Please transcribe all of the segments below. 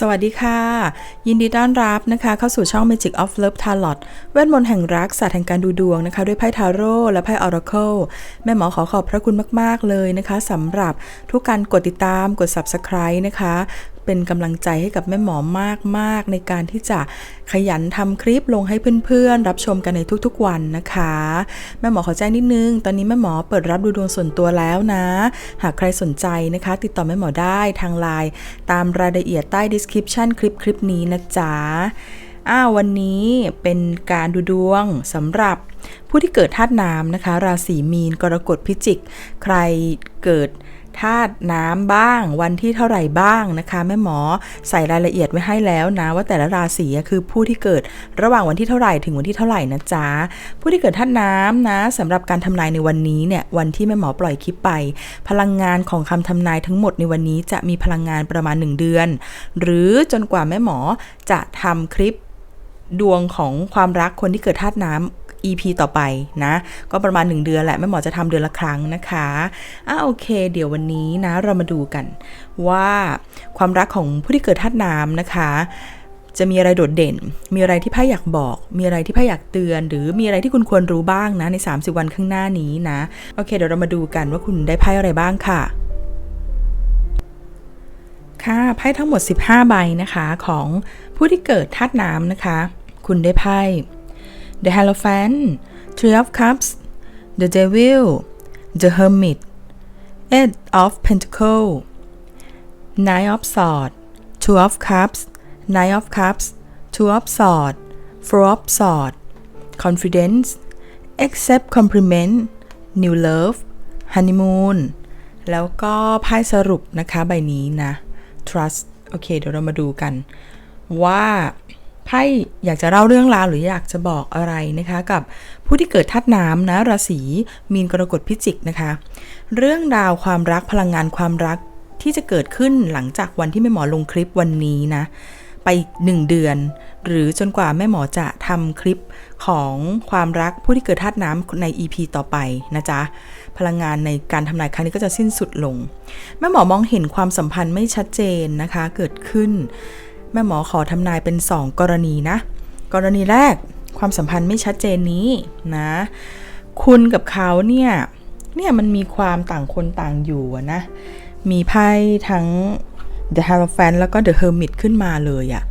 สวัสดีค่ะ ยินดีต้อนรับนะคะ เข้าสู่ช่อง Magic of Love Tarot เวทมนต์แห่งรักศาสตร์แห่งการดูดวงนะคะ ด้วยไพ่ทาโร่และไพ่ออร์เคิลแม่หมอขอขอบพระคุณมาก ๆ เลยนะคะสำหรับทุกการกดติดตามกด Subscribe นะคะ เป็นกำลังใจให้กับแม่หมอมากๆ ในการที่จะขยันทำคลิปลงให้เพื่อนๆ รับชมกันในทุกๆวันนะคะ แม่หมอขอแจ้งนิดนึง ตอนนี้แม่หมอเปิดรับดูดวงส่วนตัวแล้วนะ หากใครสนใจนะคะ ติดต่อแม่หมอได้ทางไลน์ตามรายละเอียดใต้ description คลิปคลิปนี้นะจ๊ะอ้าววันนี้เป็นการดูดวงสำหรับผู้ที่เกิดธาตุน้ำนะคะ ราศีมีนกรกฎพิจิก ใครเกิด ธาตุน้ำบ้าง วันที่เท่าไหร่บ้างนะคะแม่หมอใส่รายละเอียดไว้ให้แล้วนะ ว่าแต่ละราศีคือผู้ที่เกิดระหว่างวันที่เท่าไหร่ถึงวันที่เท่าไหร่นะจ๊ะผู้ที่เกิดธาตุน้ำนะสำหรับการทำนายในวันนี้เนี่ยวันที่แม่หมอปล่อยคลิปไป พลังงานของคำทำนายทั้งหมดในวันนี้จะมีพลังงานประมาณ 1 เดือน หรือจนกว่าแม่หมอจะทำคลิปดวงของความรักคนที่เกิดธาตุน้ำ EP ต่อไปนะ ก็ประมาณ 1 เดือนแหละแม่หมอจะทำเดือนละครั้งนะคะอะโอเค เดี๋ยววันนี้นะเรามาดูกันว่าความรักของผู้ที่เกิดธาตุน้ำนะคะ จะมีอะไรโดดเด่น มีอะไรที่ไพ่อยากบอก มีอะไรที่ไพ่อยากเตือน หรือมีอะไรที่คุณควรรู้บ้างนะใน 30 วันข้างหน้านี้นะ โอเค เดี๋ยวเรามาดูกันว่าคุณได้ไพ่อะไรบ้างค่ะค่ะไพ่ทั้งหมด 15 ใบนะคะของผู้ที่เกิดธาตุน้ำนะคะ คุณได้ไพ่ The Hierophant Three of Cups The Devil The Hermit Eight of Pentacles Nine of Swords Two of Cups Nine of Cups Two of Swords Four of Swords Confidence Accept Compliment New Love Honeymoon แล้วก็ไพ่สรุปนะคะใบนี้นะ trust โอเค เดี๋ยวเรามาดูกันว่า ไพ่อยากจะเล่าเรื่องราวหรืออยากจะบอกอะไรนะคะ กับผู้ที่เกิดธาตุน้ำนะราศีมีนกรกฎพิจิกนะคะ เรื่องราวความรักพลังงานความรักที่จะเกิดขึ้นหลังจากวันที่แม่หมอลงคลิปวันนี้นะ ไป 1 เดือน หรือจนกว่าแม่หมอจะทำคลิปของความรักผู้ที่เกิดธาตุน้ำใน EP ต่อไปนะจ๊ะ พลังงานในการทำนายครั้งนี้ก็จะสิ้นสุดลง แม่หมอมองเห็นความสัมพันธ์ไม่ชัดเจนนะคะ เกิดขึ้น แม่หมอขอทำนายเป็น 2 กรณีนะ กรณีแรกความสัมพันธ์ไม่ชัดเจนนี้นะ คุณกับเขาเนี่ย เนี่ยมันมีความต่างคนต่างอยู่นะ มีไพ่ทั้ง The Hierophant แล้วก็ The Hermit ขึ้นมาเลยอะ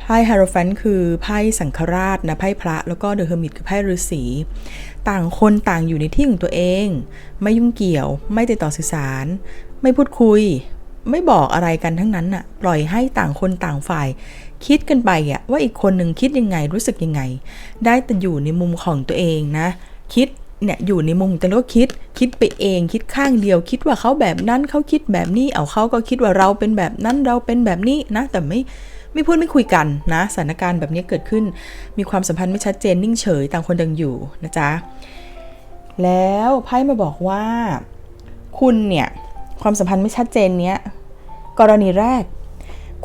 ไพ่ Hierophant คือไพ่สังฆราชนะไพ่พระแล้วก็ The Hermit คือไพ่ฤาษีต่างคนต่างอยู่ในที่ของตัวเอง ไม่ยุ่งเกี่ยว ไม่ติดต่อสื่อสาร ไม่พูดคุย ไม่บอกอะไรกันทั้งนั้นน่ะ ปล่อยให้ต่างคนต่างฝ่าย คิดกันไปอะว่าอีกคนหนึ่งคิดยังไงรู้สึกยังไง ได้แต่อยู่ในมุมของตัวเองนะ คิดเนี่ยอยู่ในมุมแต่ก็คิด คิดไปเองคิดข้างเดียว คิดว่าเขาแบบนั้นเขาคิดแบบนี้เอาเขาก็คิดว่าเราเป็นแบบนั้นเราเป็นแบบนี้นะ แต่ไม่ไม่พูดไม่คุยกันนะสถานการณ์แบบนี้เกิดขึ้น มีความสัมพันธ์ไม่ชัดเจนนิ่งเฉยต่างคนต่างอยู่นะจ๊ะแล้วไพ่มาบอกว่า คุณเนี่ย ความสัมพันธ์ไม่ชัดเจนเนี้ยกรณีแรก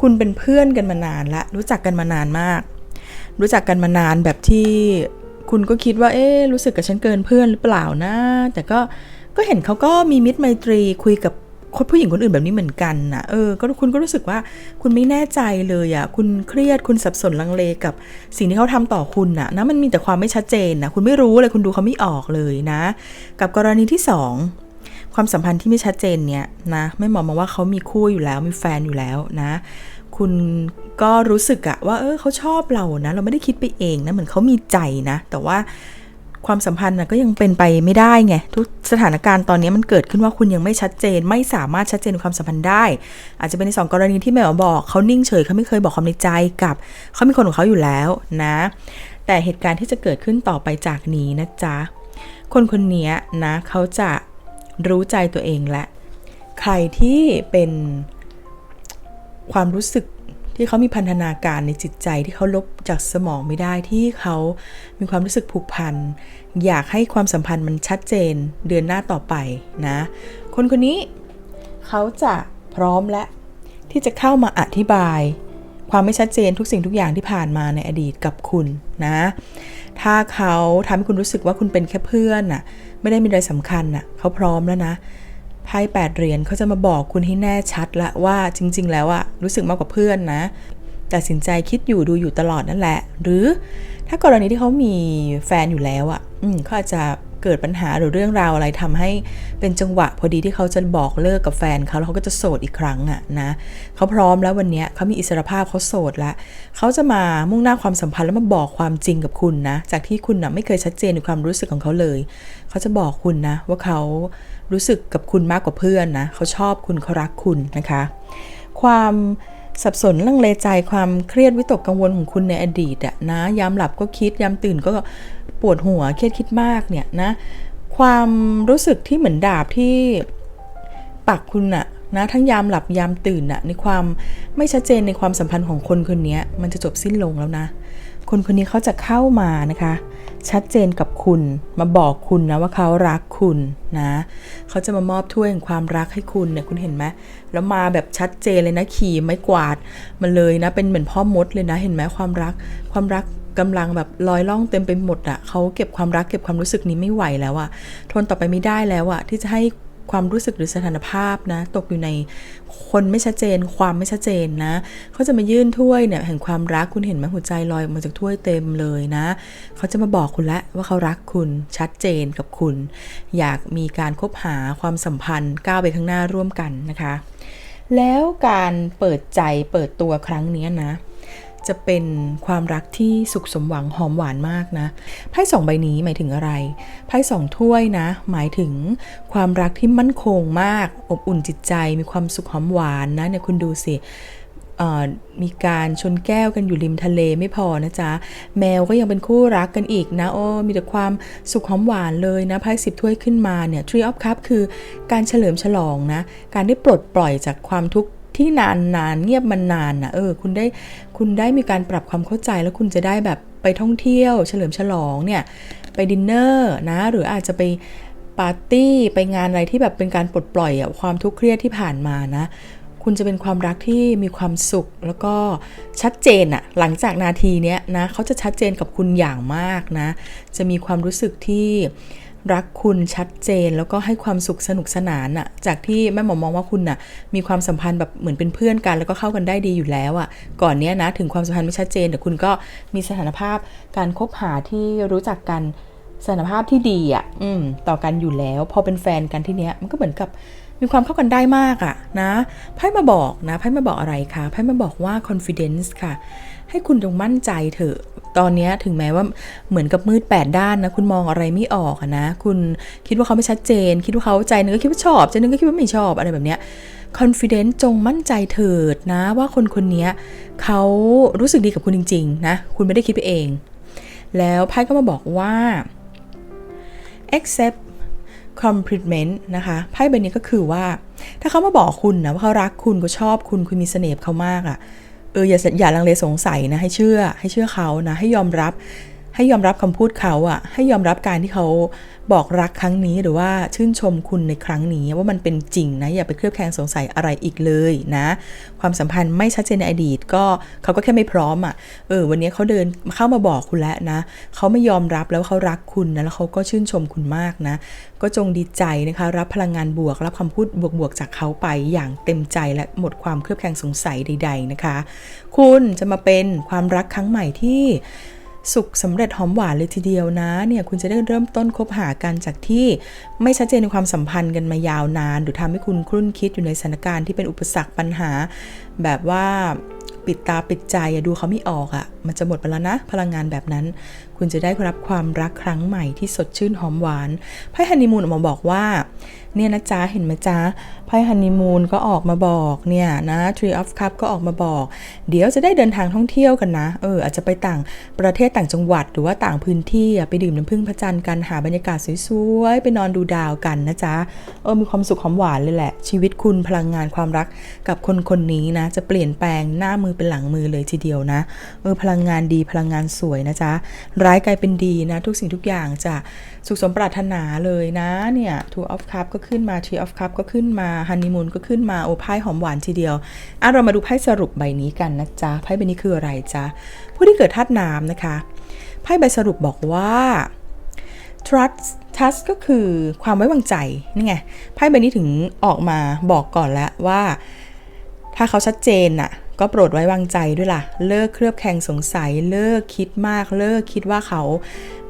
คุณเป็นเพื่อนกันมานานละรู้จักกันมานานมาก รู้จักกันมานานแบบที่คุณก็คิดว่า เอ๊รู้สึกกับฉันเกินเพื่อนหรือเปล่านะ แต่ก็ก็เห็นเขาก็มีมิตรไมตรีคุยกับคนผู้หญิงคนอื่นแบบนี้เหมือนกันนะเออก็คุณก็รู้สึกว่าคุณไม่แน่ใจเลยอะ่ะ คุณเครียดคุณสับสนลังเลกับสิ่งที่เขาทำต่อคุณนะนะมันมีแต่ความไม่ชัดเจนนะคุณไม่รู้เลยคุณดูเขาไม่ออกเลยนะ กับกรณีที่สอง ความสัมพันธ์ที่ไม่ชัดเจนเนี่ยนะไม่มองมาว่าเขามีคู่อยู่แล้วมีแฟนอยู่แล้วนะ คุณก็รู้สึกอะว่าเออเขาชอบเรานะ เราไม่ได้คิดไปเองนะเหมือนเขามีใจนะ แต่ว่าความสัมพันธ์นะก็ยังเป็นไปไม่ได้ไงทุกสถานการณ์ตอนนี้มันเกิดขึ้นว่าคุณยังไม่ชัดเจน ไม่สามารถชัดเจนความสัมพันธ์ได้ อาจจะเป็นในสองกรณีที่แม่บอกเขานิ่งเฉยเขาไม่เคยบอกความในใจกับเขามีคนของเขาอยู่แล้วนะ แต่เหตุการณ์ที่จะเกิดขึ้นต่อไปจากนี้นะจ๊ะคนคนนี้นะเขาจะ รู้ใจตัวเองและ ใครที่เป็นความรู้สึกที่เขามีพันธนาการในจิตใจที่เขาลบจากสมองไม่ได้ที่เขามีความรู้สึกผูกพัน อยากให้ความสัมพันธ์มันชัดเจนเดือนหน้าต่อไปนะ คนคนนี้เขาจะพร้อมและที่จะเข้ามาอธิบาย ความไม่ชัดเจนทุกสิ่งทุกอย่างที่ผ่านมาในอดีตกับคุณนะ ถ้าเขาทำให้คุณรู้สึกว่าคุณเป็นแค่เพื่อนน่ะ ไม่ได้มีอะไรสำคัญน่ะเขาพร้อมแล้วนะไพ่แปดเหรียญเขาจะมาบอกคุณให้แน่ชัดละว่าจริง ๆ แล้วอะรู้สึกมากกว่าเพื่อนนะตัดสินใจคิดอยู่ดูอยู่ตลอดนั่นแหละ หรือถ้ากรณีที่เขามีแฟนอยู่แล้วอะอืมเขาอาจจะ เกิดปัญหาหรือเรื่องราวอะไรทำให้เป็นจังหวะพอดีที่เขาจะบอกเลิกกับแฟนเขาแล้วเขาก็จะโสดอีกครั้งอะนะเขาพร้อมแล้ววันเนี้ยเขามีอิสรภาพเขาโสดแล้วเขาจะมามุ่งหน้าความสัมพันธ์แล้วมาบอกความจริงกับคุณนะ จากที่คุณนะไม่เคยชัดเจนในความรู้สึกของเขาเลย เขาจะบอกคุณนะ ว่าเขารู้สึกกับคุณมากกว่าเพื่อนนะเขาชอบคุณเขารักคุณนะคะ ความสับสนลังเลใจความเครียดวิตกกังวลของคุณในอดีตอะนะยามหลับก็คิดยามตื่นก็ ปวดหัวเครียดคิดมากเนี่ยนะ ความรู้สึกที่เหมือนดาบที่ปักคุณอะนะทั้งยามหลับยามตื่นอะในความไม่ชัดเจนในความสัมพันธ์ของคนคนนี้มันจะจบสิ้นลงแล้วนะ คนคนนี้เขาจะเข้ามานะคะ ชัดเจนกับคุณมาบอกคุณนะว่าเขารักคุณนะเขาจะมามอบถ้วยแห่งความรักให้คุณเนี่ยคุณเห็นไหมแล้วมาแบบชัดเจนเลยนะขี่ไม้กวาดมาเลยนะ เป็นเหมือนพ่อมดเลยนะเห็นไหมความรัก ความรักกำลังแบบลอยล่องเต็มไปหมดอะ่ะเขาเก็บความรักเก็บความรู้สึกนี้ไม่ไหวแล้วอะ่ะทนต่อไปไม่ได้แล้วอะ่ะที่จะให้ ความรู้สึกหรือสถานภาพนะ ตกอยู่ในคนไม่ชัดเจน ความไม่ชัดเจนนะเขาจะมายื่นถ้วยเนี่ยแห่งความรักคุณเห็นไหมหัวใจลอยมาจากถ้วยเต็มเลยนะเขาจะมาบอกคุณแล้วว่าเขารักคุณชัดเจนกับคุณ อยากมีการคบหาความสัมพันธ์ก้าวไปข้างหน้าร่วมกันนะคะ แล้วการเปิดใจเปิดตัวครั้งนี้นะ จะเป็นความรักที่สุขสมหวังหอมหวานมากนะไพ่สองใบนี้หมายถึงอะไรไพ่สองถ้วยนะ หมายถึงความรักที่มั่นคงมาก อบอุ่นจิตใจ มีความสุขหอมหวานนะเนี่ยคุณดูสิมีการชนแก้วกันอยู่ริมทะเลไม่พอนะจ๊ะ แมวก็ยังเป็นคู่รักกันอีกนะโอ้มีแต่ความสุขหอมหวานเลยนะไพ่สิบถ้วยขึ้นมาเนี่ย Tree of Cup คือการเฉลิมฉลองนะ การได้ปลดปล่อยจากความทุกข์ ที่นานนานเงียบมันนานนะเออ คุณได้คุณได้มีการปรับความเข้าใจแล้วคุณจะได้แบบไปท่องเที่ยว เฉลิมฉลองเนี่ย ไปดินเนอร์นะ หรืออาจจะไปปาร์ตี้ไปงานอะไรที่แบบเป็นการปลดปล่อยอะความทุกข์เครียดที่ผ่านมานะ คุณจะเป็นความรักที่มีความสุขแล้วก็ชัดเจนอะหลังจากนาทีเนี้ยนะเขาจะชัดเจนกับคุณอย่างมากนะ จะมีความรู้สึกที่ รักคุณชัดเจนแล้วก็ให้ความสุขสนุกสนานอะจากที่แม่หมอมองว่าคุณอะมีความสัมพันธ์แบบเหมือนเป็นเพื่อนกัน แล้วก็เข้ากันได้ดีอยู่แล้วอะก่อนเนี้ยนะถึงความสัมพันธ์ไม่ชัดเจนแต่คุณก็มีสถานภาพการคบหาที่รู้จักกันสถานภาพที่ดีอะอืม ต่อกันอยู่แล้ว พอเป็นแฟนกันที่เนี้ย มันก็เหมือนกับมีความเข้ากันได้มากอะนะ ไพ่มาบอกนะ ไพ่มาบอกอะไรคะ ไพ่มาบอกว่า confidence ค่ะ ให้คุณจงมั่นใจเถอะ ตอนนี้ถึงแม้ว่าเหมือนกับมืดแปดด้านนะ คุณมองอะไรไม่ออกนะ คุณคิดว่าเขาไม่ชัดเจน คิดว่าเขาใจนึงก็คิดว่าชอบ ใจนึงก็คิดว่าไม่ชอบอะไรแบบเนี้ย confidence จงมั่นใจเถิดนะ ว่าคนคนนี้เขารู้สึกดีกับคุณจริง ๆ นะ คุณไม่ได้คิดไปเอง แล้วไพ่ก็มาบอกว่า accept compliment นะคะไพ่ใบนี้ก็คือว่า ถ้าเขามาบอกคุณนะว่าเขารักคุณก็ชอบคุณคุณมีเสน่ห์เขามากอะ่ะ เอออย่าอย่าลังเลสงสัยนะให้เชื่อให้เชื่อเขานะให้ยอมรับ ให้ยอมรับคำพูดเขาอะให้ยอมรับการที่เขาบอกรักครั้งนี้หรือว่าชื่นชมคุณในครั้งนี้ว่ามันเป็นจริงนะ อย่าไปเครือบแคลงสงสัยอะไรอีกเลยนะ ความสัมพันธ์ไม่ชัดเจนในอดีต ก็เขาก็แค่ไม่พร้อมอะ่ะเออวันนี้เขาเดินเข้ามาบอกคุณแล้วนะเขาไม่ยอมรับแล้วเขารักคุณนะแล้วเขาก็ชื่นชมคุณมากนะ ก็จงดีใจนะคะ รับพลังงานบวกรับคำพูดบวกๆจากเขาไปอย่างเต็มใจและหมดความเครือบแคลงสงสัยใด ๆนะคะ คุณจะมาเป็นความรักครั้งใหม่ที่ สุขสำเร็จหอมหวานเลยทีเดียวนะเนี่ยคุณจะได้เริ่มต้นคบหากันจากที่ไม่ชัดเจนในความสัมพันธ์กันมายาวนาน หรือทำให้คุณครุ่นคิดอยู่ในสถานการณ์ที่เป็นอุปสรรคปัญหา แบบว่าปิดตาปิดใจดูเขาไม่ออกอะ่ะ มันจะหมดไปแล้วนะ พลังงานแบบนั้นคุณจะได้รับความรักครั้งใหม่ที่สดชื่นหอมหวานไพ่ฮันนีมูนออกมาบอกว่า เนี่ยนะจ๊ะเห็นไหมจ๊ะไพ่ฮันนีมูนก็ออกมาบอกเนี่ยนะ Tree of Cup ก็ออกมาบอก เดี๋ยวจะได้เดินทางท่องเที่ยวกันนะ เอออาจจะไปต่างประเทศต่างจังหวัดหรือว่าต่างพื้นที่ไปดื่มน้ำผึ้งพระจันทร์กันหาบรรยากาศสวยๆไปนอนดูดาวกันนะจ๊ะเออมีความสุขหอมหวานเลยแหละ ชีวิตคุณพลังงานความรักกับคนคนนี้นะ จะเปลี่ยนแปลงหน้ามือเป็นหลังมือเลยทีเดียวนะเออพลังงานดีพลังงานสวยนะจ๊ะร้ายกลายเป็นดีนะ ทุกสิ่งทุกอย่างจะสุขสมปรารถนาเลยนะเนี่ย Two of Cup ก็ขึ้นมา Three of Cup ก็ขึ้นมา Honeymoon ก็ขึ้นมาโอ้ไพ่หอมหวานทีเดียวอะเรามาดูไพ่สรุปใบนี้กันนะจ๊ะไพ่ใบนี้คืออะไรจ๊ะผู้ที่เกิดธาตุน้ำนะคะไพ่ใบสรุปบอกว่า trust ทัสก็คือความไว้วางใจนี่ไงไพ่ใบนี้ถึงออกมาบอกก่อนแล้วว่า ถ้าเขาชัดเจนน่ะ ก็โปรดไว้วางใจด้วยล่ะ เลิกเครือบแคลงสงสัย เลิกคิดมาก เลิกคิดว่าเขา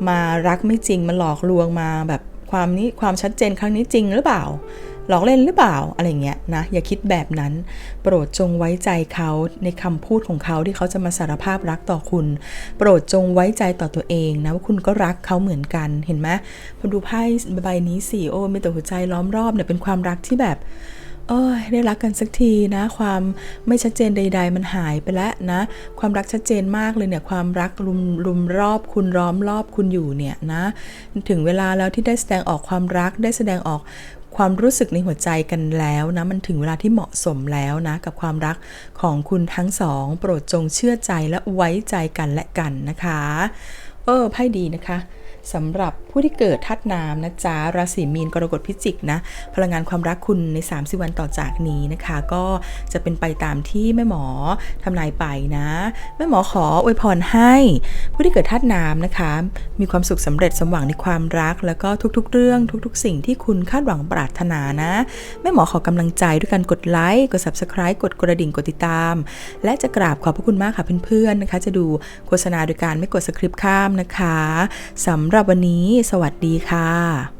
มารักไม่จริงมาหลอกลวงมาแบบความนี้ความชัดเจนครั้งนี้จริงหรือเปล่า หลอกเล่นหรือเปล่าอะไรเงี้ยนะ อย่าคิดแบบนั้น โปรดจงไว้ใจเขาในคำพูดของเขาที่เขาจะมาสารภาพรักต่อคุณ โปรดจงไว้ใจต่อตัวเองนะว่าคุณก็รักเขาเหมือนกันเห็นไหมพอดูไพ่ใบนี้สิโอ้มีแต่หัวใจล้อมรอบเนี่ยเป็นความรักที่แบบ เอ้ยได้รักกันสักทีนะ ความไม่ชัดเจนใด ๆ มันหายไปแล้วนะ ความรักชัดเจนมากเลยเนี่ยความรักรุมรุมรอบคุณล้อมรอบคุณอยู่เนี่ยนะ ถึงเวลาแล้วที่ได้แสดงออกความรักได้แสดงออกความรู้สึกในหัวใจกันแล้วนะ มันถึงเวลาที่เหมาะสมแล้วนะ กับความรักของคุณทั้งสอง โปรดจงเชื่อใจและไว้ใจกันและกันนะคะ เออไพ่ดีนะคะสำหรับ ผู้ที่เกิดธาตุน้ำนะจ๊ะราศีมีนกรกฎพิจิกนะพลังงานความรักคุณใน 30 วันต่อจากนี้นะคะ ก็จะเป็นไปตามที่แม่หมอทำนายไปนะแม่หมอขออวยพรให้ ผู้ที่เกิดธาตุน้ำนะคะ มีความสุขสำเร็จสมหวังในความรัก แล้วก็ทุกๆ เรื่องทุก ๆ สิ่งที่คุณคาดหวังปรารถนานะแม่หมอขอกำลังใจด้วยการกดไลค์กด subscribe กดกระดิ่งกดติดตาม และจะกราบขอบพระคุณมากค่ะเพื่อนๆนะคะ จะดูโฆษณาโดยการไม่กดสคริปต์ข้ามนะคะสำหรับวันนี้สวัสดีค่ะ